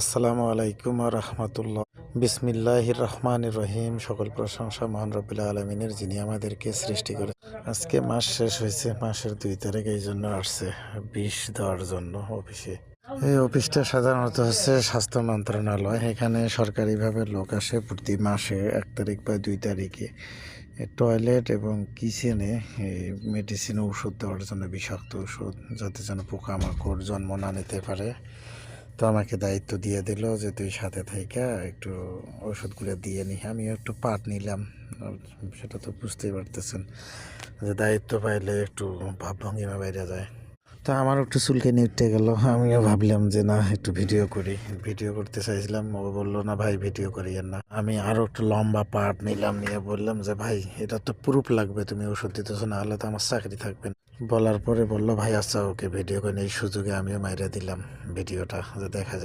আসসালামু আলাইকুম রহমতুল্লাহ। বিসমিল্লাহ রহমান রহিম। সকল প্রশংসা মহান রবিল্লা আলমিনের, যিনি আমাদেরকে সৃষ্টি করে আজকে মাস শেষ হয়েছে, মাসের দুই তারিখ, এই জন্য আসছে বিষ দেওয়ার জন্য অফিসে। এই অফিসটা সাধারণত হচ্ছে স্বাস্থ্য মন্ত্রণালয়। এখানে সরকারিভাবে লোক আসে প্রতি মাসে এক তারিখ বা দুই তারিখে। টয়লেট এবং কিচেনে মেডিসিন ওষুধ দেওয়ার জন্য বিষাক্ত ওষুধ যাতে যেন পোকামাকড় জন্ম না নিতে পারে। তো আমাকে দায়িত্ব দিয়ে দিল যে, তুই সাথে থাইকা, একটু ওষুধগুলো দিয়ে নি। আমিও একটু পাট নিলাম। সেটা তো বুঝতেই পারতেছেন যে, দায়িত্ব পাইলে একটু ভাবভঙ্গিমা বাইরে যায়। তো আমার একটু চুলকে উঠতে গেল। আমিও ভাবলাম যে, না, একটু ভিডিও করি। ভিডিও করতে চাইছিলাম। ও বলল, না ভাই, ভিডিও করিয়েন না। আমি আরও একটু লম্বা পাট নিলাম, নিয়ে বললাম যে, ভাই, এটা তো প্রুফ লাগবে, তুমি ওষুধ দিতেছো না হলে তো আমার চাকরি থাকবে না। বলার পরে বলল, ভাই আচ্ছা ওকে ভিডিও করে এই সুযোগে আমিও মাইরা দিলাম ভিডিওটা দেখা যায়